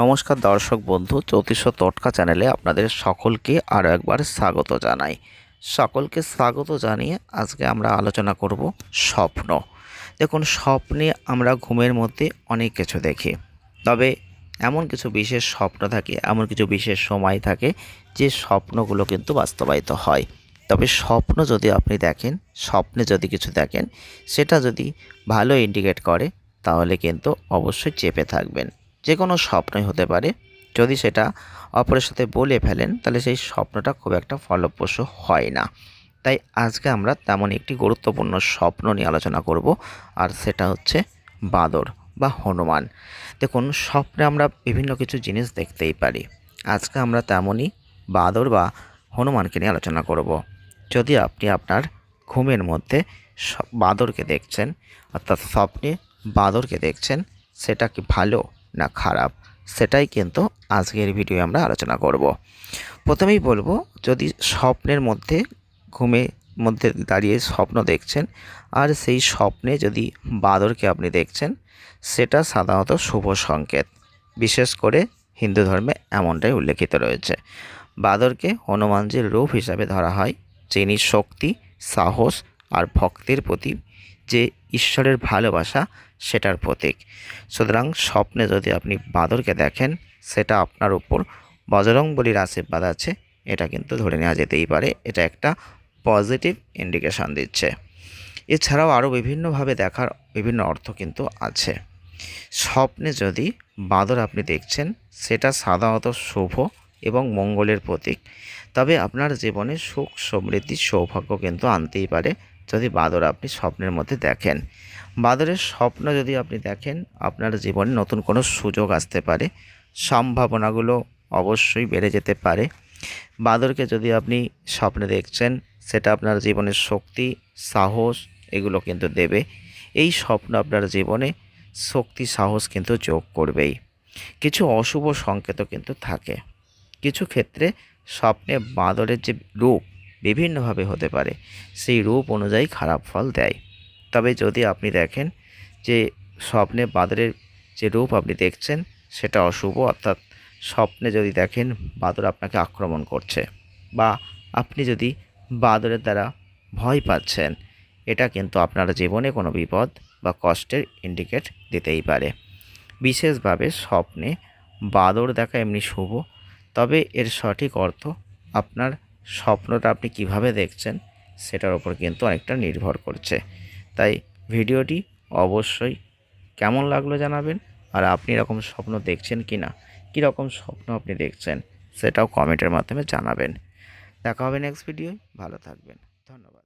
নমস্কার দর্শক বন্ধু, জ্যোতিষ টটকা চ্যানেলে আপনাদের সকলকে আরও একবার স্বাগত জানাই। সকলকে স্বাগত জানিয়ে আজকে আমরা আলোচনা করব স্বপ্ন। দেখুন, স্বপ্নে আমরা ঘুমের মধ্যে অনেক কিছু দেখি। তবে এমন কিছু বিশেষ স্বপ্ন থাকে, এমন কিছু বিশেষ সময় থাকে, যে স্বপ্নগুলো কিন্তু বাস্তবায়িত হয়। তবে স্বপ্ন যদি আপনি দেখেন, স্বপ্নে যদি কিছু দেখেন, সেটা যদি ভালো ইন্ডিকেট করে, তাহলে কিন্তু অবশ্যই চেপে থাকবেন। যে কোনো স্বপ্নই হতে পারে। যদি সেটা অপরের সাথে বলে ফেলেন, তাহলে সেই স্বপ্নটা খুব একটা ফলপ্রসূ হয় না। তাই আজকে আমরা তেমন একটি গুরুত্বপূর্ণ স্বপ্ন নিয়ে আলোচনা করব, আর সেটা হচ্ছে বাদর বা হনুমান। দেখুন, স্বপ্নে আমরা বিভিন্ন কিছু জিনিস দেখতেই পারি। আজকে আমরা তেমনই বাদর বা হনুমানকে নিয়ে আলোচনা করব। যদি আপনি আপনার ঘুমের মধ্যে বাদরকে দেখছেন, অর্থাৎ স্বপ্নে বাদরকে দেখছেন, সেটা কি ভালো? না খারাপ, সেটাই কিন্তু আজকের ভিডিও আমরা আলোচনা করব। প্রথমেই বলব, যদি স্বপ্নের মধ্যে, ঘুমে মধ্যে দাঁড়িয়ে স্বপ্ন দেখছেন, আর সেই স্বপ্নে যদি বাদরকে আপনি দেখছেন, সেটা সাধারণত শুভ সংকেত। বিশেষ করে হিন্দু ধর্মে এমনটাই উল্লেখিত রয়েছে। বাদরকে হনুমানজির রূপ হিসাবে ধরা হয়, যিনি শক্তি, সাহস আর ভক্তির প্রতি যে ঈশ্বরের ভালোবাসা, সেটার প্রতীক। সুতরাং স্বপ্নে যদি আপনি বাদরকে দেখেন, সেটা আপনার উপর বজরংবলির আশীর্বাদ আছে, এটা কিন্তু ধরে নেওয়া যেতেই পারে। এটা একটা পজিটিভ ইন্ডিকেশন দিচ্ছে। এছাড়াও আরও বিভিন্নভাবে দেখার বিভিন্ন অর্থ কিন্তু আছে। স্বপ্নে যদি বাদর আপনি দেখছেন, সেটা সাধারণত শুভ এবং মঙ্গলের প্রতীক। তবে আপনার জীবনে সুখ, সমৃদ্ধি, সৌভাগ্য কিন্তু আনতেই পারে। যদি বাদর আপনি স্বপ্নের মধ্যে দেখেন, বাদরের স্বপ্ন যদি আপনি দেখেন, আপনার জীবনে নতুন কোনো সুযোগ আসতে পারে, সম্ভাবনাগুলো অবশ্যই বেড়ে যেতে পারে। বাদরকে যদি আপনি স্বপ্নে দেখছেন, সেটা আপনার জীবনের শক্তি, সাহস এগুলো কিন্তু দেবে। এই স্বপ্ন আপনার জীবনে শক্তি, সাহস কিন্তু যোগ করবেই। কিছু অশুভ সংকেতও কিন্তু থাকে। কিছু ক্ষেত্রে স্বপ্নে বাঁদরের যে রূপ বিভিন্নভাবে হতে পারে। সেই রূপ অনুযায়ী খারাপ ফল দেয়। তবে যদি আপনি দেখেন যে স্বপ্নে বাদরের যে রূপ আপনি দেখছেন, সেটা অশুভ, অর্থাৎ স্বপ্নে যদি দেখেন বাদর আপনাকে আক্রমণ করছে বা আপনি যদি বাদরের দ্বারা ভয় পাচ্ছেন, এটা কিন্তু আপনার জীবনে কোনো বিপদ বা কষ্টের ইন্ডিকেট দিতেই পারে। বিশেষভাবে স্বপ্নে বাদর দেখা এমনি শুভ, তবে এর সঠিক অর্থ আপনার স্বপ্নটা আপনি কীভাবে দেখছেন সেটার ওপর কিন্তু অনেকটা নির্ভর করছে। তাই ভিডিওটি অবশ্যই কেমন লাগল জানাবেন আর আপনি এরকম স্বপ্ন দেখছেন কি না কীরকম স্বপ্ন আপনি দেখছেন সেটাও কমেন্টের মাধ্যমে জানাবেন। দেখা হবে নেক্সট ভিডিও ভালো থাকবেন। ধন্যবাদ।